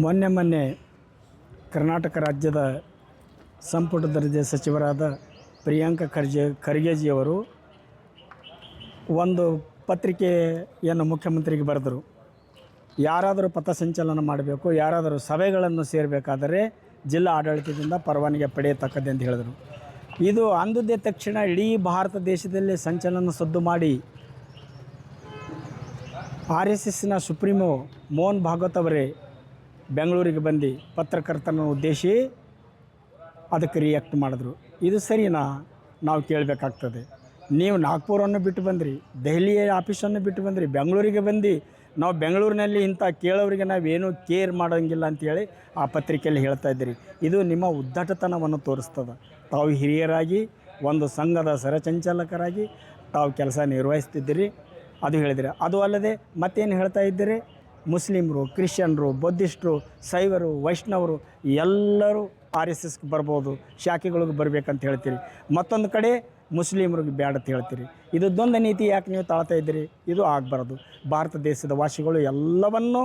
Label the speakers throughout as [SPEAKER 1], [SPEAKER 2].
[SPEAKER 1] ಮೊನ್ನೆ ಮೊನ್ನೆ ಕರ್ನಾಟಕ ರಾಜ್ಯದ ಸಂಪುಟ ದರ್ಜೆ ಸಚಿವರಾದ ಪ್ರಿಯಾಂಕ ಖರ್ಜೆ ಖರ್ಗೆಜಿಯವರು ಒಂದು ಪತ್ರಿಕೆಯನ್ನು ಮುಖ್ಯಮಂತ್ರಿಗೆ ಬರೆದರು. ಯಾರಾದರೂ ಪಥಸಂಚಲನ ಮಾಡಬೇಕು, ಯಾರಾದರೂ ಸಭೆಗಳನ್ನು ಸೇರಬೇಕಾದರೆ ಜಿಲ್ಲಾ ಆಡಳಿತದಿಂದ ಪರವಾನಗಿ ಪಡೆಯತಕ್ಕದ್ದು ಅಂತ ಹೇಳಿದರು. ಇದು ಅಂದುದೇ ತಕ್ಷಣ ಇಡೀ ಭಾರತ ದೇಶದಲ್ಲಿ ಸಂಚಲನ ಸದ್ದು ಮಾಡಿ ಆರ್ ಎಸ್ ಎಸ್ನ ಸುಪ್ರೀಮೋ ಮೋಹನ್ ಭಾಗವತ್ ಅವರೇ ಬೆಂಗಳೂರಿಗೆ ಬಂದು ಪತ್ರಕರ್ತನ ಉದ್ದೇಶಿ ಅದಕ್ಕೆ ರಿಯಾಕ್ಟ್ ಮಾಡಿದ್ರು. ಇದು ಸರಿನಾ? ನಾವು ಕೇಳಬೇಕಾಗ್ತದೆ. ನೀವು ನಾಗ್ಪುರವನ್ನು ಬಿಟ್ಟು ಬಂದ್ರಿ ದೆಹಲಿಯ ಆಫೀಸನ್ನು ಬಿಟ್ಟು ಬಂದ್ರಿ, ಬೆಂಗಳೂರಿಗೆ ಬಂದು ನಾವು ಬೆಂಗಳೂರಿನಲ್ಲಿ ಇಂಥ ಕೇಳೋರಿಗೆ ನಾವೇನು ಕೇರ್ ಮಾಡೋಂಗಿಲ್ಲ ಅಂತೇಳಿ ಆ ಪತ್ರಿಕೆಯಲ್ಲಿ ಹೇಳ್ತಾ ಇದ್ದೀರಿ. ಇದು ನಿಮ್ಮ ಉದ್ದಟತನವನ್ನು ತೋರಿಸ್ತದೆ. ತಾವು ಹಿರಿಯರಾಗಿ, ಒಂದು ಸಂಘದ ಸರಚಂಚಾಲಕರಾಗಿ ತಾವು ಕೆಲಸ ನಿರ್ವಹಿಸ್ತಿದ್ದೀರಿ. ಅದು ಹೇಳಿದಿರಿ, ಅದು ಅಲ್ಲದೆ ಮತ್ತೇನು ಹೇಳ್ತಾ ಇದ್ದೀರಿ? ಮುಸ್ಲಿಮರು, ಕ್ರಿಶ್ಚಿಯನ್ರು, ಬೌದ್ಧಿಸ್ಟರು ಶೈವರು ವೈಷ್ಣವರು, ಎಲ್ಲರೂ ಆರ್ ಎಸ್ ಎಸ್ಗೆ ಬರ್ಬೋದು, ಶಾಖೆಗಳಿಗೆ ಬರಬೇಕಂತ ಹೇಳ್ತೀರಿ. ಮತ್ತೊಂದು ಕಡೆ ಮುಸ್ಲಿಮ್ರಿಗೆ ಬ್ಯಾಡ ಅಂತ ಹೇಳ್ತೀರಿ. ಇದು ದ್ವಂದ್ವ ನೀತಿ ಯಾಕೆ ನೀವು ತಾಳ್ತಾ ಇದ್ದೀರಿ? ಇದು ಆಗಬಾರ್ದು. ಭಾರತ ದೇಶದ ವಾಸಿಗಳು ಎಲ್ಲವನ್ನೂ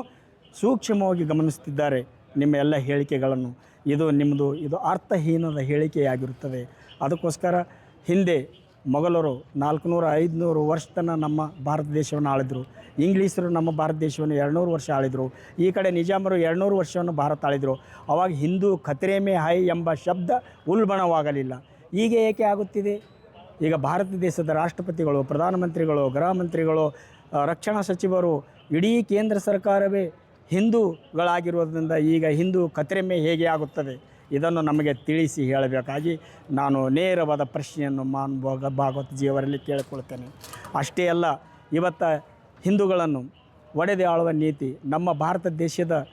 [SPEAKER 1] ಸೂಕ್ಷ್ಮವಾಗಿ ಗಮನಿಸ್ತಿದ್ದಾರೆ ನಿಮ್ಮ ಎಲ್ಲ ಹೇಳಿಕೆಗಳನ್ನು. ಇದು ನಿಮ್ಮದು, ಇದು ಅರ್ಥಹೀನದ ಹೇಳಿಕೆಯಾಗಿರುತ್ತದೆ. ಅದಕ್ಕೋಸ್ಕರ ಹಿಂದೆ ಮೊಘಲರು ನಾಲ್ಕುನೂರ ಐದುನೂರು ವರ್ಷ ನಮ್ಮ ಭಾರತ ದೇಶವನ್ನು ಆಳಿದರು. ಇಂಗ್ಲೀಷರು ನಮ್ಮ ಭಾರತ ದೇಶವನ್ನು ಎರಡುನೂರು ವರ್ಷ ಆಳಿದರು. ಈ ಕಡೆ ನಿಜಾಮರು ಎರಡುನೂರು ವರ್ಷವನ್ನು ಭಾರತ ಆಳಿದರು. ಅವಾಗ ಹಿಂದೂ ಖತ್ರೇಮೆ ಹೈ ಎಂಬ ಶಬ್ದ ಉಲ್ಬಣವಾಗಲಿಲ್ಲ. ಈಗ ಏಕೆ ಆಗುತ್ತಿದೆ? ಈಗ ಭಾರತ ದೇಶದ ರಾಷ್ಟ್ರಪತಿಗಳು, ಪ್ರಧಾನಮಂತ್ರಿಗಳು, ಗೃಹ ಮಂತ್ರಿಗಳು ರಕ್ಷಣಾ ಸಚಿವರು ಇಡೀ ಕೇಂದ್ರ ಸರ್ಕಾರವೇ ಹಿಂದೂಗಳಾಗಿರುವುದರಿಂದ ಈಗ ಹಿಂದೂ ಕತ್ರೆಮೆ ಹೇಗೆ ಆಗುತ್ತದೆ? ಇದನ್ನು ನಮಗೆ ತಿಳಿಸಿ ಹೇಳಬೇಕಾಗಿ ನಾನು ನೇರವಾದ ಪ್ರಶ್ನೆಯನ್ನು ಮಾನ್ ಭೋಗ ಭಾಗವತ್ ಜೀವರಲ್ಲಿ ಕೇಳಿಕೊಳ್ತೇನೆ. ಅಷ್ಟೇ ಅಲ್ಲ, ಇವತ್ತ ಹಿಂದೂಗಳನ್ನು ಒಡೆದೆ ಆಳುವ ನೀತಿ ನಮ್ಮ ಭಾರತ ದೇಶದ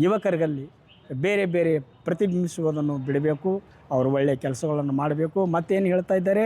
[SPEAKER 1] ಯುವಕರಲ್ಲಿ ಬೇರೆ ಬೇರೆ ಪ್ರತಿಬಿಂಬಿಸುವುದನ್ನು ಬಿಡಬೇಕು, ಅವರು ಒಳ್ಳೆಯ ಕೆಲಸಗಳನ್ನು ಮಾಡಬೇಕು. ಮತ್ತೇನು ಹೇಳ್ತಾ ಇದ್ದಾರೆ?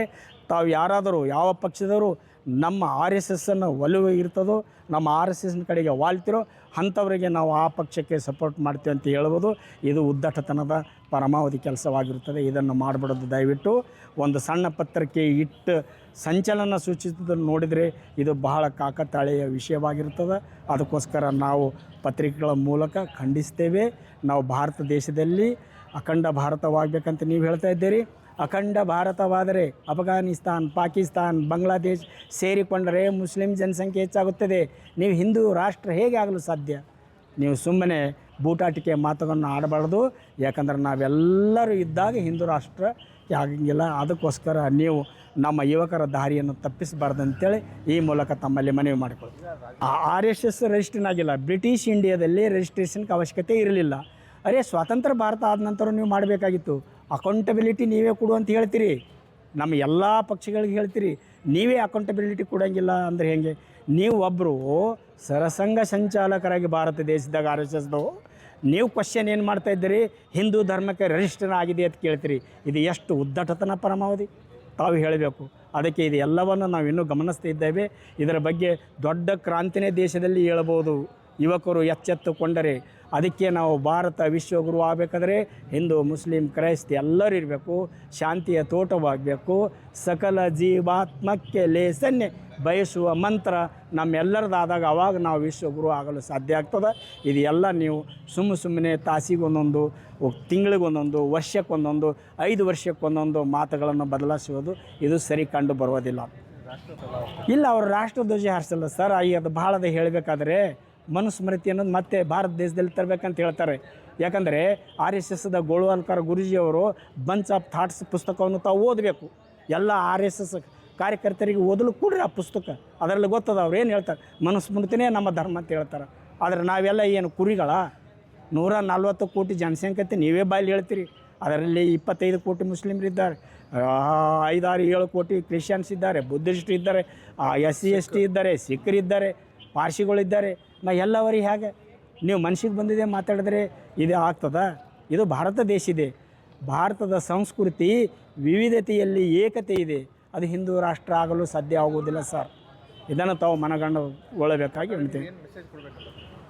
[SPEAKER 1] ತಾವು ಯಾರಾದರೂ, ಯಾವ ಪಕ್ಷದವರು ನಮ್ಮ ಆರ್ ಎಸ್ ಎಸ್ಸನ್ನು ಒಲವು ಇರ್ತದೋ, ನಮ್ಮ ಆರ್ ಎಸ್ ಎಸ್ನ ಕಡೆಗೆ ವಾಲ್ತಿರೋ, ಅಂಥವರಿಗೆ ನಾವು ಆ ಪಕ್ಷಕ್ಕೆ ಸಪೋರ್ಟ್ ಮಾಡ್ತೀವಿ ಅಂತ ಹೇಳ್ಬೋದು. ಇದು ಉದ್ದಟತನದ ಪರಮಾವಧಿ ಕೆಲಸವಾಗಿರುತ್ತದೆ. ಇದನ್ನು ಮಾಡಿಬಿಡೋದು ದಯವಿಟ್ಟು. ಒಂದು ಸಣ್ಣ ಪತ್ರಕ್ಕೆ ಇಟ್ಟು ಸಂಚಲನ ಸೂಚಿಸುವುದನ್ನು ನೋಡಿದರೆ ಇದು ಬಹಳ ಕಾಕತಾಳೆಯ ವಿಷಯವಾಗಿರ್ತದೆ ಅದಕ್ಕೋಸ್ಕರ ನಾವು ಪತ್ರಿಕೆಗಳ ಮೂಲಕ ಖಂಡಿಸ್ತೇವೆ. ನಾವು ಭಾರತ ದೇಶದಲ್ಲಿ ಅಖಂಡ ಭಾರತವಾಗಬೇಕಂತ ನೀವು ಹೇಳ್ತಾ ಇದ್ದೀರಿ. ಅಖಂಡ ಭಾರತವಾದರೆ ಅಫ್ಘಾನಿಸ್ತಾನ್, ಪಾಕಿಸ್ತಾನ್, ಬಾಂಗ್ಲಾದೇಶ್ ಸೇರಿಕೊಂಡರೆ ಮುಸ್ಲಿಂ ಜನಸಂಖ್ಯೆ ಹೆಚ್ಚಾಗುತ್ತದೆ. ನೀವು ಹಿಂದೂ ರಾಷ್ಟ್ರ ಹೇಗೆ ಆಗಲು ಸಾಧ್ಯ? ನೀವು ಸುಮ್ಮನೆ ಬೂಟಾಟಿಕೆ ಮಾತುಗಳನ್ನು ಆಡಬಾರ್ದು. ಯಾಕಂದ್ರೆ ನಾವೆಲ್ಲರೂ ಇದ್ದಾಗ ಹಿಂದೂ ರಾಷ್ಟ್ರ ಆಗಂಗಿಲ್ಲ ಅದಕ್ಕೋಸ್ಕರ ನೀವು ನಮ್ಮ ಯುವಕರ ದಾರಿಯನ್ನು ತಪ್ಪಿಸಬಾರ್ದು ಅಂತೇಳಿ ಈ ಮೂಲಕ ತಮ್ಮಲ್ಲಿ ಮನವಿ ಮಾಡಿಕೊಳ್ತೀವಿ ಆರ್ ಎಸ್ ಎಸ್ ರಿಜಿಸ್ಟ್ರೇಷನ್ ಆಗಿಲ್ಲ. ಬ್ರಿಟಿಷ್ ಇಂಡಿಯಾದಲ್ಲಿ ರಿಜಿಸ್ಟ್ರೇಷನ್ಗೆ ಅವಶ್ಯಕತೆ ಇರಲಿಲ್ಲ. ಅರೆ, ಸ್ವಾತಂತ್ರ್ಯ ಭಾರತ ಆದ ನಂತರ ನೀವು ಮಾಡಬೇಕಾಗಿತ್ತು. ಅಕೌಂಟಬಿಲಿಟಿ ನೀವೇ ಕೊಡು ಅಂತ ಹೇಳ್ತೀರಿ. ನಮ್ಮ ಎಲ್ಲ ಪಕ್ಷಗಳಿಗೆ ಹೇಳ್ತೀರಿ. ನೀವೇ ಅಕೌಂಟಬಿಲಿಟಿ ಕೊಡೋಂಗಿಲ್ಲ ಅಂದರೆ ಹೇಗೆ? ನೀವು ಒಬ್ಬರು ಸರಸಂಘ ಸಂಚಾಲಕರಾಗಿ ಭಾರತ ದೇಶದಾಗ ಆರ್ ಎಸ್ ನೀವು ಕ್ವಶನ್ ಏನು ಮಾಡ್ತಾ ಇದ್ದೀರಿ? ಹಿಂದೂ ಧರ್ಮಕ್ಕೆ ರಿಜಿಸ್ಟರ್ ಆಗಿದೆ ಅಂತ ಕೇಳ್ತೀರಿ. ಇದು ಎಷ್ಟು ಉದ್ದಟತನ ಪರಮಾವಧಿ? ತಾವು ಹೇಳಬೇಕು. ಅದಕ್ಕೆ ಇದು ಎಲ್ಲವನ್ನು ನಾವು ಇನ್ನೂ ಗಮನಿಸ್ತಾ ಇದ್ದೇವೆ. ಇದರ ಬಗ್ಗೆ ದೊಡ್ಡ ಕ್ರಾಂತಿನೇ ದೇಶದಲ್ಲಿ ಹೇಳ್ಬೋದು ಯುವಕರು ಎಚ್ಚೆತ್ತುಕೊಂಡರೆ ಅದಕ್ಕೆ ನಾವು ಭಾರತ ವಿಶ್ವಗುರು ಆಗಬೇಕಾದ್ರೆ ಹಿಂದೂ, ಮುಸ್ಲಿಂ, ಕ್ರೈಸ್ತ ಎಲ್ಲರೂ ಇರಬೇಕು, ಶಾಂತಿಯ ತೋಟವಾಗಬೇಕು, ಸಕಲ ಜೀವಾತ್ಮಕ್ಕೆ ಲೇಸನ್ನೇ ಬಯಸುವ ಮಂತ್ರ ನಮ್ಮೆಲ್ಲರದಾದಾಗ ಅವಾಗ ನಾವು ವಿಶ್ವಗುರು ಆಗಲು ಸಾಧ್ಯ ಆಗ್ತದೆ. ಇದು ಎಲ್ಲ ನೀವು ಸುಮ್ಮ ಸುಮ್ಮನೆ ತಾಸಿಗೊಂದೊಂದು ತಿಂಗಳಿಗೊಂದೊಂದು, ವರ್ಷಕ್ಕೊಂದೊಂದು, ಐದು ವರ್ಷಕ್ಕೊಂದೊಂದು ಮಾತುಗಳನ್ನು ಬದಲಾಯಿಸುವುದು ಇದು ಸರಿ ಕಂಡು ಬರುವುದಿಲ್ಲ. ಇಲ್ಲ, ಅವರು ರಾಷ್ಟ್ರಧ್ವಜ ಹಾರಿಸಲ್ಲ ಸರ್. ಈಗ ಅದು ಭಾಳದ ಹೇಳಬೇಕಾದ್ರೆ ಮನುಸ್ಮೃತಿ ಅನ್ನೋದು ಮತ್ತೆ ಭಾರತ ದೇಶದಲ್ಲಿ ತರಬೇಕಂತ ಹೇಳ್ತಾರೆ. ಯಾಕಂದರೆ ಆರ್ ಎಸ್ ಎಸ್ದ ಗೋಳ್ವಾಲ್ಕರ್ ಗುರುಜಿಯವರು ಬಂಚ್ ಆಫ್ ಥಾಟ್ಸ್ ಪುಸ್ತಕವನ್ನು ತಾವು ಓದಬೇಕು. ಎಲ್ಲ ಆರ್ ಎಸ್ ಎಸ್ ಕಾರ್ಯಕರ್ತರಿಗೆ ಓದಲು ಕೊಡ್ರಿ ಆ ಪುಸ್ತಕ. ಅದರಲ್ಲಿ ಗೊತ್ತದ ಅವ್ರು ಏನು ಹೇಳ್ತಾರೆ? ಮನುಸ್ಮೃತಿನೇ ನಮ್ಮ ಧರ್ಮ ಅಂತ ಹೇಳ್ತಾರೆ. ಆದರೆ ನಾವೆಲ್ಲ ಏನು ಕುರಿಗಳ? ನೂರ ನಲ್ವತ್ತು ಕೋಟಿ ಜನಸಂಖ್ಯೆ ನೀವೇ ಬಾಯಲ್ಲಿ ಹೇಳ್ತೀರಿ. ಅದರಲ್ಲಿ ಇಪ್ಪತ್ತೈದು ಕೋಟಿ ಮುಸ್ಲಿಮರಿದ್ದಾರೆ ಐದಾರು ಏಳು ಕೋಟಿ ಕ್ರಿಶ್ಚಿಯನ್ಸ್ ಇದ್ದಾರೆ ಬುದ್ಧಿಸ್ಟ್ ಇದ್ದಾರೆ ಎಸ್ ಸಿ ಎಸ್ ಟಿ ಇದ್ದಾರೆ ಸಿಖ್ಖರಿದ್ದಾರೆ ಪಾರ್ಸಿಗಳಿದ್ದಾರೆ ನಾ ಎಲ್ಲವರಿಗೆ ಹೇಗೆ? ನೀವು ಮನ್ಸಿಗೆ ಬಂದಿದೆ ಮಾತಾಡಿದ್ರೆ ಇದು ಆಗ್ತದ? ಇದು ಭಾರತ ದೇಶ ಇದೆ. ಭಾರತದ ಸಂಸ್ಕೃತಿ ವಿವಿಧತೆಯಲ್ಲಿ ಏಕತೆ ಇದೆ. ಅದು ಹಿಂದೂ ರಾಷ್ಟ್ರ ಆಗಲು ಸಾಧ್ಯ ಆಗುವುದಿಲ್ಲ ಸರ್. ಇದನ್ನು ತಾವು ಮನಗಂಡಗೊಳ್ಳಬೇಕಾಗಿ ಹೇಳ್ತೀವಿ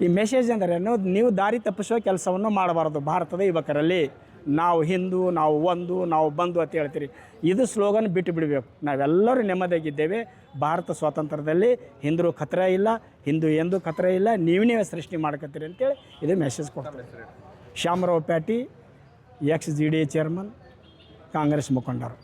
[SPEAKER 1] ಈ ಮೆಸೇಜ್ ಅಂದರೆ ನೀವು ದಾರಿ ತಪ್ಪಿಸುವ ಕೆಲಸವನ್ನು ಮಾಡಬಾರ್ದು ಭಾರತದ ಯುವಕರಲ್ಲಿ. ನಾವು ಹಿಂದೂ ನಾವು ಒಂದು ನಾವು ಬಂದು ಅಂತ ಹೇಳ್ತೀರಿ. ಇದು ಸ್ಲೋಗನ್ ಬಿಟ್ಟು ಬಿಡಬೇಕು. ನಾವೆಲ್ಲರೂ ನೆಮ್ಮದಿಯಾಗಿದ್ದೇವೆ. ಭಾರತ ಸ್ವಾತಂತ್ರ್ಯದಲ್ಲಿ ಹಿಂದೂ ಖತ್ರ ಇಲ್ಲ ಹಿಂದೂ ಎಂದು ಖತ್ರ ಇಲ್ಲ ನೀವು ನೀವೇ ಸೃಷ್ಟಿ ಮಾಡ್ಕೊತೀರಿ ಅಂತೇಳಿ ಇದು ಮೆಸೇಜ್ ಕೊಡ್ತಾರೆ. Shyamrao patty ex G D chairman Congress ಮುಖಂಡರು.